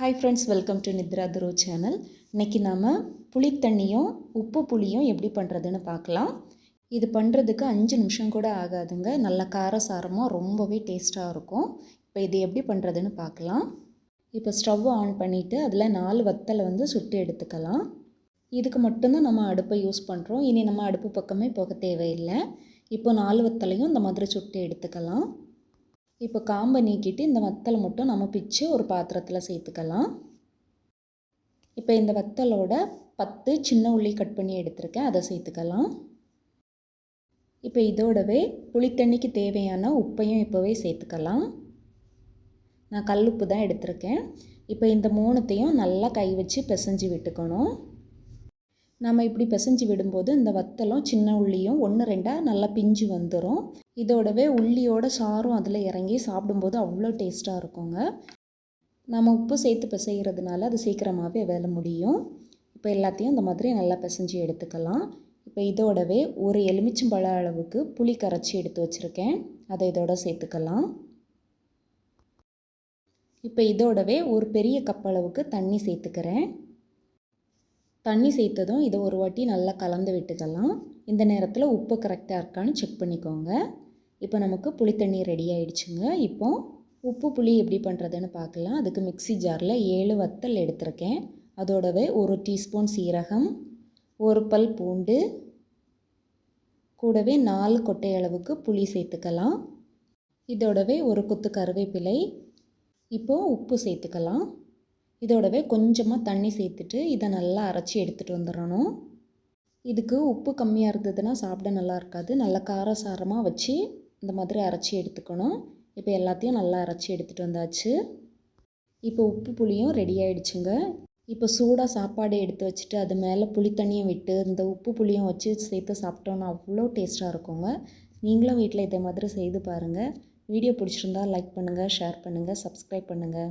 Hi friends welcome to Nithra துரு channel இன்றைக்கி நாம் புளித்தண்ணியும் உப்பு புளியும் எப்படி பண்ணுறதுன்னு பார்க்கலாம். இது பண்ணுறதுக்கு அஞ்சு நிமிஷம் கூட ஆகாதுங்க. நல்ல காரசாரமாக ரொம்பவே டேஸ்ட்டாக இருக்கும். இப்போ இது எப்படி பண்ணுறதுன்னு பார்க்கலாம். இப்போ ஸ்டவ் ஆன் பண்ணிவிட்டு அதில் நாலு வத்தலை வந்து சுட்டு எடுத்துக்கலாம். இதுக்கு மட்டும்தான் நம்ம அடுப்பை யூஸ் பண்ணுறோம் இனி நம்ம அடுப்பு பக்கமே போக தேவையில்லை. இப்போ நாலு வத்தலையும் இந்த மாதிரி சுட்டு எடுத்துக்கலாம். இப்போ காம்பை நீக்கிட்டு இந்த வத்தலை மட்டும் நம்ம பிச்சு ஒரு பாத்திரத்தில் சேர்த்துக்கலாம். இப்போ இந்த வத்தலோட பத்து சின்ன உள்ளி கட் பண்ணி எடுத்திருக்கேன். அதை சேர்த்துக்கலாம். இப்போ இதோடவே புளித்தண்ணிக்கு தேவையான உப்பையும் இப்போவே சேர்த்துக்கலாம். நான் கல் உப்பு தான் எடுத்திருக்கேன். இப்போ இந்த மூணுத்தையும் நல்லா கை வச்சு பிசைஞ்சு விட்டுக்கணும். நம்ம இப்படி பிசைஞ்சு விடும்போது இந்த வத்தலும் சின்ன உள்ளியும் ஒன்று ரெண்டாக நல்லா பிஞ்சு வந்துடும் இதோடவே உள்ளியோட சாரும் அதில் இறங்கி சாப்பிடும்போது அவ்வளோ டேஸ்ட்டாக இருக்குங்க. நம்ம உப்பு சேர்த்து பிசைகிறதுனால அது சீக்கிரமாகவே வேலை முடியும். இப்போ எல்லாத்தையும் இந்த மாதிரி நல்லா பிசைஞ்சு எடுத்துக்கலாம். இப்போ இதோடவே ஒரு எலுமிச்சம்பழ அளவுக்கு புளி கரைச்சி எடுத்து வச்சுருக்கேன். அதை இதோட சேர்த்துக்கலாம். இப்போ இதோடவே ஒரு பெரிய கப் அளவுக்கு தண்ணி சேர்த்துக்கிறேன். தண்ணி சேர்த்ததும் இதை ஒரு வாட்டி நல்லா கலந்து விட்டுக்கலாம். இந்த நேரத்தில் உப்பு கரெக்டாக இருக்கான்னு செக் பண்ணிக்கோங்க. இப்போ நமக்கு புளி தண்ணி ரெடி ஆகிடுச்சுங்க இப்போ உப்பு புளி எப்படி பண்ணுறதுன்னு பார்க்கலாம். அதுக்கு மிக்சி ஜாரில் ஏழு வத்தல் எடுத்திருக்கேன். அதோடவே ஒரு டீஸ்பூன் சீரகம் ஒரு பல் பூண்டு கூடவே நாலு கொட்டை அளவுக்கு புளி சேர்த்துக்கலாம். இதோடவே ஒரு குத்து கருவேப்பிலை. இப்போது உப்பு சேர்த்துக்கலாம். இதோடவே கொஞ்சமாக தண்ணி சேர்த்துட்டு இதை நல்லா அரைச்சி எடுத்துகிட்டு வந்துடணும். இதுக்கு உப்பு கம்மியாக இருந்ததுன்னா சாப்பிட நல்லா இருக்காது. நல்லா காரசாரமாக வச்சு இந்த மாதிரி அரைச்சி எடுத்துக்கணும். இப்போ எல்லாத்தையும் நல்லா அரைச்சி எடுத்துகிட்டு வந்தாச்சு. இப்போ உப்பு புளியும் ரெடி ஆகிடுச்சுங்க இப்போ சூடாக சாப்பாடு எடுத்து வச்சுட்டு அது மேலே புளி தண்ணியும் விட்டு இந்த உப்பு புளியும் வச்சு சேர்த்து சாப்பிட்டோன்னா அவ்வளோ டேஸ்ட்டாக இருக்குங்க. நீங்களும் வீட்டில் இதே மாதிரி செய்து பாருங்கள் வீடியோ பிடிச்சிருந்தா லைக் பண்ணுங்கள் ஷேர் பண்ணுங்கள் சப்ஸ்கிரைப் பண்ணுங்கள்